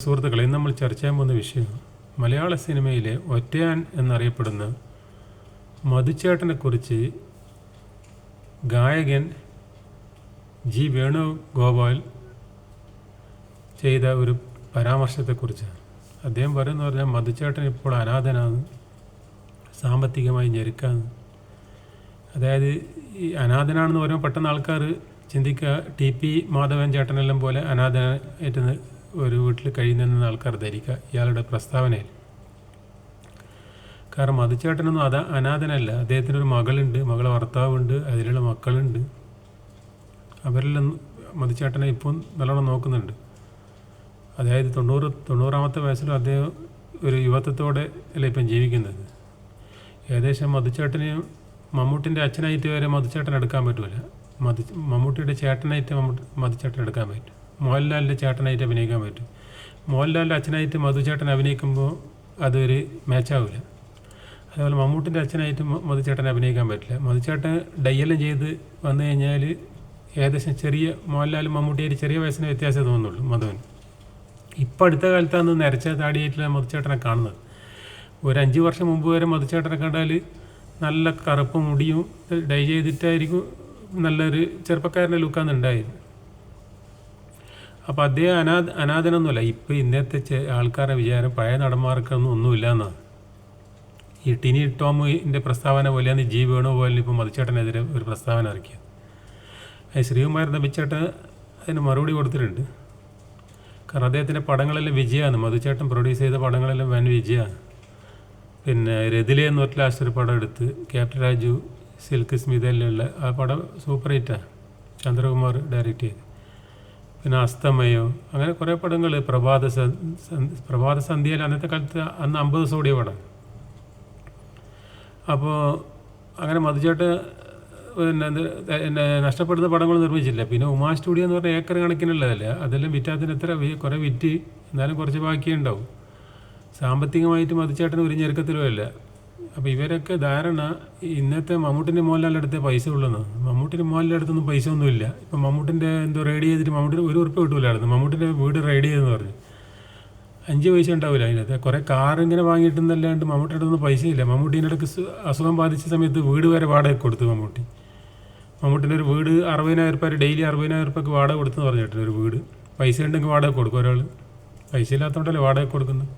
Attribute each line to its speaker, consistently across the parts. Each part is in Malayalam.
Speaker 1: സുഹൃത്തുക്കളെ നമ്മൾ ചർച്ച ചെയ്യാൻ പോകുന്ന വിഷയം മലയാള സിനിമയിലെ ഒറ്റയാൻ എന്നറിയപ്പെടുന്ന മധുച്ചേട്ടനെക്കുറിച്ച് ഗായകൻ ജി വേണുഗോപാൽ ചെയ്ത ഒരു പരാമർശത്തെക്കുറിച്ചാണ്. അദ്ദേഹം പറയുന്നു പറഞ്ഞാൽ മധുച്ചേട്ടൻ ഇപ്പോൾ അനാഥനാണ് സാമ്പത്തികമായി ഞെരുക്കാന്ന് അതായത് ഈ അനാഥനാണെന്ന് പറയുമ്പോൾ പെട്ടെന്ന് ആൾക്കാർ ചിന്തിക്കുക ടി പി മാധവൻ ചേട്ടനെല്ലാം പോലെ അനാഥനായിട്ട് ഒരു വീട്ടിൽ കഴിയുന്നെന്ന് ആൾക്കാർ ധരിക്കുക. ഇയാളുടെ പ്രസ്താവനയിൽ. കാരണം മതിച്ചേട്ടനൊന്നും അതാ അനാഥനല്ല. അദ്ദേഹത്തിനൊരു മകളുണ്ട്. മകളെ ഭർത്താവുണ്ട്. അതിലുള്ള മക്കളുണ്ട്. അവരെല്ലാം മതിച്ചേട്ടനെ ഇപ്പം നല്ലോണം നോക്കുന്നുണ്ട്. അതായത് തൊണ്ണൂറ് തൊണ്ണൂറാമത്തെ വയസ്സിലും അദ്ദേഹം ഒരു യുവത്വത്തോടെ അല്ല ഇപ്പം ജീവിക്കുന്നത്? ഏകദേശം മധുച്ചേട്ടനെയും മമ്മൂട്ടിന്റെ അച്ഛനായിട്ട് വരെ മധുചേട്ടൻ എടുക്കാൻ പറ്റില്ല മധു മമ്മൂട്ടിയുടെ ചേട്ടനായിട്ട് മമ്മൂട്ടി മധുചേട്ടൻ എടുക്കാൻ പറ്റും. മോഹൻലാലിന്റെ ചേട്ടനായിട്ട് അഭിനയിക്കാൻ പറ്റും. മോഹൻലാലിന്റെ അച്ഛനായിട്ട് മധുചേട്ടൻ അഭിനയിക്കുമ്പോൾ അതൊരു മാച്ചാവില്ല അതുപോലെ മമ്മൂട്ടിന്റെ അച്ഛനായിട്ട് മധുചേട്ടൻ അഭിനയിക്കാൻ പറ്റില്ല. മധുചേട്ടൻ ഡയ്യെല്ലാം ചെയ്ത് വന്നു കഴിഞ്ഞാൽ ഏകദേശം ചെറിയ മോഹൻലാലും മമ്മൂട്ടിയായിട്ട് ചെറിയ വയസ്സിന് വ്യത്യാസമേ തോന്നുള്ളൂ മധുവിന്. ഇപ്പം അടുത്ത കാലത്താണ് നരച്ച താടിയായിട്ടുള്ള മധുചേട്ടനെ കാണുന്നത്. ഒരു അഞ്ച് വർഷം മുമ്പ് വരെ മധുചേട്ടനെ കണ്ടാൽ നല്ല കറുപ്പ് മുടിയും ഡൈ ചെയ്തിട്ടായിരിക്കും നല്ലൊരു ചെറുപ്പക്കാരന്റെ ലുക്കാണ് ഉണ്ടായത് അപ്പോൾ അദ്ദേഹം അനാഥ അനാഥനൊന്നുമല്ല. ഇപ്പോൾ ഇന്നത്തെ ആൾക്കാരുടെ വിചാരം പഴയ നടന്മാർക്കൊന്നും ഒന്നുമില്ല എന്നാണ് ഈ ടിനി ടോമിന്റെ പ്രസ്താവന പോലെയാണ് ജി വേണുഗോപാലിന് ഇപ്പോൾ മധുച്ചേട്ടനെതിരെ ഒരു പ്രസ്താവന ഇറക്കിയത് അത് ശ്രീകുമാരൻ തമ്പിച്ചേട്ടൻ അതിന് മറുപടി കൊടുത്തിട്ടുണ്ട്. കാരണം അദ്ദേഹത്തിന്റെ പടങ്ങളെല്ലാം വിജയമാണ് മധുചേട്ടൻ പ്രൊഡ്യൂസ് ചെയ്ത പടങ്ങളെല്ലാം വൻ വിജയമാണ് പിന്നെ രതിലെ എന്ന് പറഞ്ഞ ലാസ്റ്റ് ഒരു പടം എടുത്ത് ക്യാപ്റ്റൻ രാജു സിൽക്ക് സ്മിത സ്മിതയിലുള്ള ആ പടം സൂപ്പർ ഹിറ്റാണ് ചന്ദ്രകുമാർ ഡയറക്റ്റ് ചെയ്ത്. പിന്നെ അസ്തമയോ അങ്ങനെ കുറേ പടങ്ങൾ. പ്രഭാത പ്രഭാത സന്ധ്യയിൽ അന്നത്തെ കാലത്ത് അന്ന് അമ്പത് സോഡിയ പടം. അപ്പോൾ അങ്ങനെ മധുചേട്ട് പിന്നെ നഷ്ടപ്പെടുന്ന പടങ്ങൾ നിർമ്മിച്ചില്ല. പിന്നെ ഉമാ സ്റ്റുഡിയോ എന്ന് പറഞ്ഞ ഏക്കർ കണക്കിനുള്ളതല്ല? അതെല്ലാം വിറ്റാത്തിന് എത്ര കുറേ വിറ്റ് എന്നാലും കുറച്ച് ബാക്കിയുണ്ടാവും. സാമ്പത്തികമായിട്ട് മധുചേട്ടന് ഒരു ഞെരുക്കത്തിലുമല്ല അപ്പോൾ ഇവരൊക്കെ ധാരണ ഇന്നത്തെ മമ്മൂട്ടിന്റെ മോഹൻലാലിന്റെ അടുത്ത് പൈസ ഉള്ളതാണ് മമ്മൂട്ടിന്റെ മോഹൻലാലിന്റെ അടുത്തൊന്നും പൈസ ഒന്നുമില്ല. ഇപ്പം മമ്മൂട്ടിന്റെ എന്തോ റൈഡ് ചെയ്തിട്ട് മമ്മൂട്ടിന് ഒരു ഉറുപ്പ് കിട്ടൂലായിരുന്നു. മമ്മൂട്ടിന്റെ വീട് റൈഡ് ചെയ്തെന്ന് പറഞ്ഞു. അഞ്ച് പൈസ ഉണ്ടാവില്ല അതിനകത്ത്. കുറേ കാർ ഇങ്ങനെ വാങ്ങിയിട്ടെന്നല്ലാണ്ട് മമ്മൂട്ടിയുടെ അടുത്തൊന്നും പൈസയില്ല മമ്മൂട്ടീന്റെ ഇടയ്ക്ക് അസുഖം ബാധിച്ച സമയത്ത് വീട് വരെ വാടക കൊടുത്തു മമ്മൂട്ടി. മമ്മൂട്ടിന്റെ ഒരു വീട് അറുപതിനായിരം രൂപ ഡെയിലി അറുപതിനായിരം രൂപയ്ക്ക് വാടക കൊടുത്തെന്ന് പറഞ്ഞിട്ടുണ്ട് ഒരു വീട്. പൈസ ഉണ്ടെങ്കിൽ വാടക കൊടുക്കും ഒരാൾ പൈസ ഇല്ലാത്തതുകൊണ്ടല്ലേ വാടക കൊടുക്കുന്നത്?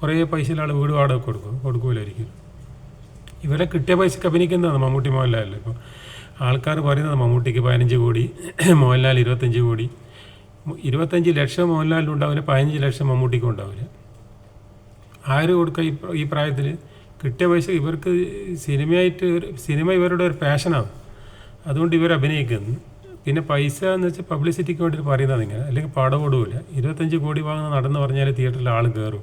Speaker 1: കുറേ പൈസ ആൾ വീട് വാടക കൊടുക്കും. കൊടുക്കൂലായിരിക്കും. ഇവരെ കിട്ടിയ പൈസക്ക് അഭിനയിക്കുന്നതാണ് മമ്മൂട്ടി മോഹൻലാലിൽ ഇപ്പോൾ ആൾക്കാർ പറയുന്നത് മമ്മൂട്ടിക്ക് പതിനഞ്ച് കോടി മോഹൻലാൽ ഇരുപത്തഞ്ച് കോടി. ഇരുപത്തഞ്ച് ലക്ഷം മോഹൻലാലിൽ ഉണ്ടാവില്ല പതിനഞ്ച് ലക്ഷം മമ്മൂട്ടിക്കും ഉണ്ടാവില്ല ആര് കൊടുക്കുക ഈ പ്ര- പ്രായത്തിൽ കിട്ടിയ പൈസ ഇവർക്ക് സിനിമയായിട്ട് സിനിമ ഇവരുടെ ഒരു പാഷനാണ് അതുകൊണ്ട് ഇവർ അഭിനയിക്കുന്നു. പിന്നെ പൈസ എന്ന് വെച്ചാൽ പബ്ലിസിറ്റിക്ക് വേണ്ടിയിട്ട് പറയുന്നത് ഇങ്ങനെ. അല്ലെങ്കിൽ പടം ഓടുകയില്ല ഇരുപത്തഞ്ച് കോടി വാങ്ങുന്ന നടന്ന് പറഞ്ഞാൽ തിയേറ്ററിൽ ആൾ കയറും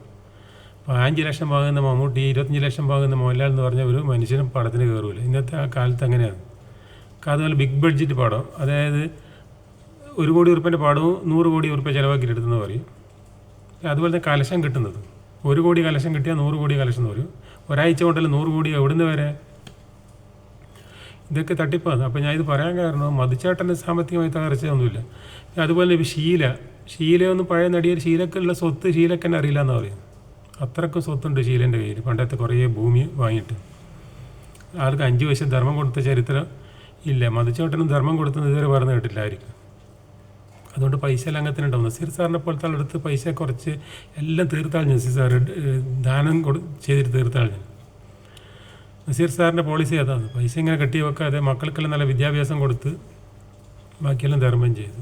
Speaker 1: അഞ്ച് ലക്ഷം വാങ്ങുന്ന മമ്മൂട്ടി ഇരുപത്തഞ്ച് ലക്ഷം വാങ്ങുന്ന മോഹൻലാൽ എന്ന് പറഞ്ഞ ഒരു മനുഷ്യനും പടത്തിന് കയറൂല. ഇന്നത്തെ ആ കാലത്ത് അങ്ങനെയാണ്. അതുപോലെ ബിഗ് ബഡ്ജറ്റ് പടം അതായത് ഒരു കോടി ഉറുപ്പന്റെ പടവും നൂറ് കോടി ഉറുപ്പ ചിലവാക്കിയിട്ട് എടുത്തെന്ന് പറയും. അതുപോലെ തന്നെ കലശം കിട്ടുന്നത്. ഒരു കോടി കലശം കിട്ടിയാൽ നൂറ് കോടി കലശം എന്ന് പറയും. ഒരാഴ്ച കൊണ്ടല്ല നൂറ് കോടി എവിടുന്ന് വരെ? ഇതൊക്കെ തട്ടിപ്പാണ്. അപ്പോൾ ഞാൻ ഇത് പറയാൻ കാരണം മതിച്ചേട്ടന്റെ സാമ്പത്തികമായി തകർച്ചയൊന്നുമില്ല. അതുപോലെ ഇപ്പോൾ ഷീല ഷീലയൊന്നും പഴയ നടിയൊരു ഷീലക്കുള്ള സ്വത്ത് ഷീലക്ക് അറിയില്ല എന്ന് പറയും അത്രക്കും സ്വത്തുണ്ട് ശീലന്റെ കയ്യിൽ. പണ്ടത്തെ കുറേ ഭൂമി വാങ്ങിയിട്ട്. ആൾക്ക് അഞ്ച് വയസ്സ് ധർമ്മം കൊടുത്ത ചരിത്രം ഇല്ല. മധുച്ചേട്ടനും ധർമ്മം കൊടുത്തെന്ന് ഇതുവരെ പറഞ്ഞു കേട്ടില്ല ആയിരിക്കും അതുകൊണ്ട് പൈസ എല്ലാം അങ്ങനത്തിനുണ്ടാവും നസീർ സാറിനെ പോലത്തെ ആളെടുത്ത് പൈസ കുറച്ച് എല്ലാം തീർത്താളഞ്ഞു നസീർ സാറ് ദാനം കൊടു ചെയ്തിട്ട് തീർത്താളഞ്ഞു നസീർ സാറിന്റെ പോളിസി അതാണ്. പൈസ ഇങ്ങനെ കെട്ടി വെക്കാതെ മക്കൾക്കെല്ലാം നല്ല വിദ്യാഭ്യാസം കൊടുത്ത് ബാക്കിയെല്ലാം ധർമ്മം ചെയ്തു.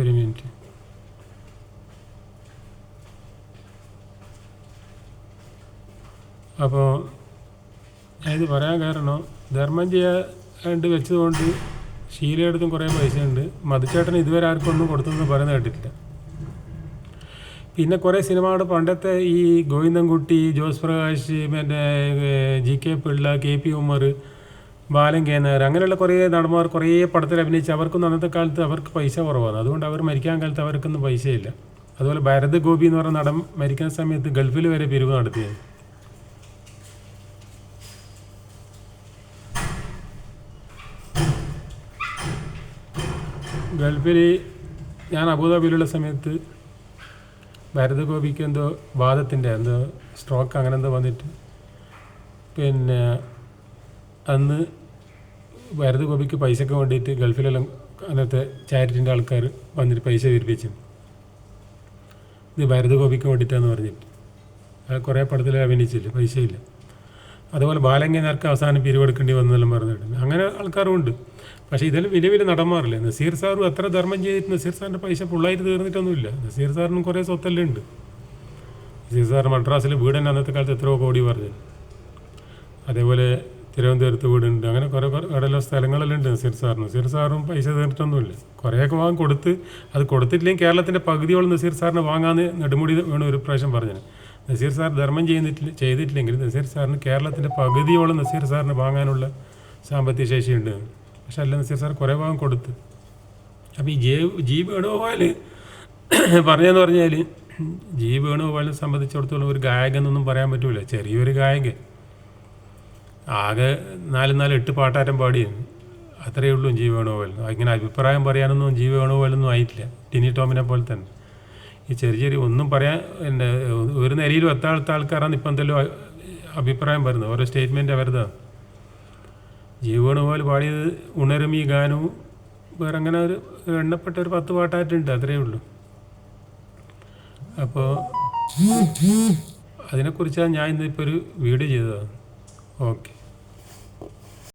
Speaker 1: ഒരു മിനിറ്റ് അപ്പോൾ അതായത് പറയാൻ കാരണം ധർമ്മം ചെയ്യാണ്ട് വെച്ചതുകൊണ്ട് ഷീലയെടുത്തും കുറേ പൈസ ഉണ്ട് മധുച്ചേട്ടൻ ഇതുവരെ ആർക്കും ഒന്നും കൊടുത്തതെന്ന് പറയുന്നത് കേട്ടിട്ടില്ല. പിന്നെ കുറേ സിനിമകളുടെ പണ്ടത്തെ ഈ ഗോവിന്ദൻകുട്ടി ജോസ് പ്രകാശ് മറ്റേ G K Pillai K P Ummer Balan K Nair അങ്ങനെയുള്ള കുറേ നടന്മാർ കുറേ പടത്തിൽ അഭിനയിച്ച് അവർക്കൊന്നും അന്നത്തെ കാലത്ത് അവർക്ക് പൈസ കുറവാണ്. അതുകൊണ്ട് അവർ മരിക്കാൻ കാലത്ത് അവർക്കൊന്നും പൈസയില്ല. അതുപോലെ ഭരത് ഗോപി എന്ന് പറഞ്ഞ നടൻ മരിക്കുന്ന സമയത്ത് ഗൾഫിൽ വരെ പിരിവ് നടത്തിയത് ഗൾഫിൽ ഞാൻ അബുദാബിയിലുള്ള സമയത്ത് ഭരതഗോപിക്ക് എന്തോ വാദത്തിന്റെ എന്തോ സ്ട്രോക്ക് അങ്ങനെ എന്തോ വന്നിട്ട്. പിന്നെ അന്ന് ഭരതഗോപിക്ക് പൈസയ്ക്ക് വേണ്ടിയിട്ട് ഗൾഫിലെല്ലാം അന്നത്തെ ചാരിറ്റിന്റെ ആൾക്കാർ വന്നിട്ട് പൈസ വിരിപ്പിച്ചു ഇത് ഭരതഗോപിക്ക് വേണ്ടിയിട്ടാന്ന് പറഞ്ഞിട്ട്. കുറേ പടത്തിൽ അഭിനയിച്ചില്ല പൈസയില്ല? അതുപോലെ ബാലങ്കനാർക്ക് അവസാനം പിരിവെടുക്കേണ്ടി വന്നെല്ലാം പറഞ്ഞിട്ടുണ്ട്. അങ്ങനെ ആൾക്കാരും ഉണ്ട് പക്ഷേ ഇതിൽ വലിയ വലിയ നടന്മാരില്ലേ? നസീർ സാറും എത്ര ധർമ്മം ചെയ്തിട്ട് നസീർ സാറിന്റെ പൈസ ഫുള്ളായിട്ട് തീർന്നിട്ടൊന്നുമില്ല. നസീർ സാറിനും കുറേ സ്വത്തെല്ലാം ഉണ്ട്. നസീർ സാർ മദ്രാസിൽ വീട് തന്നെ അന്നത്തെ കാലത്ത് എത്രയോ കോടി പറഞ്ഞു. അതേപോലെ തിരുവനന്തപുരത്ത് വീടുണ്ട്. അങ്ങനെ കുറേ കടലോ സ്ഥലങ്ങളെല്ലാം ഉണ്ട് നസീർ സാറിന്. നസീർ സാറും പൈസ തീർന്നിട്ടൊന്നുമില്ല. കുറേയൊക്കെ വാങ്ങി കൊടുത്ത് അത് കൊടുത്തിട്ടില്ലെങ്കിൽ കേരളത്തിന്റെ പകുതിയോളം നസീർ സാറിന് വാങ്ങാമെന്ന് നെടുമുടി വേണം ഒരു പ്രാവശ്യം പറഞ്ഞത് നസീർ സാർ ധർമ്മം ചെയ്യുന്നിട്ടില്ല ചെയ്തിട്ടില്ലെങ്കിൽ നസീർ സാറിന് കേരളത്തിന്റെ പകുതിയോളം നസീർ സാറിന് വാങ്ങാനുള്ള സാമ്പത്തിക ശേഷിയുണ്ട്. പക്ഷെ അല്ല നസീർ സാർ കുറേ ഭാഗം കൊടുത്ത്. അപ്പോൾ ഈ ജീവ് ജി വേണുഗോപാൽ പറഞ്ഞതെന്ന് പറഞ്ഞാൽ ജി വേണുഗോപാലിനെ സംബന്ധിച്ചിടത്തോളം ഒരു ഗായകൻ എന്നൊന്നും പറയാൻ പറ്റൂല. ചെറിയൊരു ഗായകൻ. ആകെ നാല് നാല് എട്ട് പാട്ടാരം പാടി അത്രയേ ഉള്ളൂ ജി വേണുഗോപാലിന്. ഇങ്ങനെ അഭിപ്രായം പറയാനൊന്നും ജി വേണുഗോപാലൊന്നും ആയിട്ടില്ല. ടിനി ടോമിനെ പോലെ തന്നെ. ഈ ചെറിയ ചെറിയ ഒന്നും പറയാൻ എന്റെ ഒരു നിലയിലും എത്താത്ത ആൾക്കാരാണ് ഇപ്പം എന്തെല്ലോ അഭിപ്രായം വരുന്നത്. ഓരോ സ്റ്റേറ്റ്മെന്റ് അവരുതാണ് ജീവണ് പോലെ പാടിയത് ഉണരും ഈ ഗാനവും. വേറെ അങ്ങനെ ഒരു എണ്ണപ്പെട്ട ഒരു പത്ത് പാട്ടായിട്ടുണ്ട് അത്രയേ ഉള്ളൂ. അപ്പോൾ അതിനെക്കുറിച്ചാണ് ഞാൻ ഇന്ന് ഇന്നിപ്പോൾ ഒരു വീഡിയോ ചെയ്തത്. ഓക്കെ.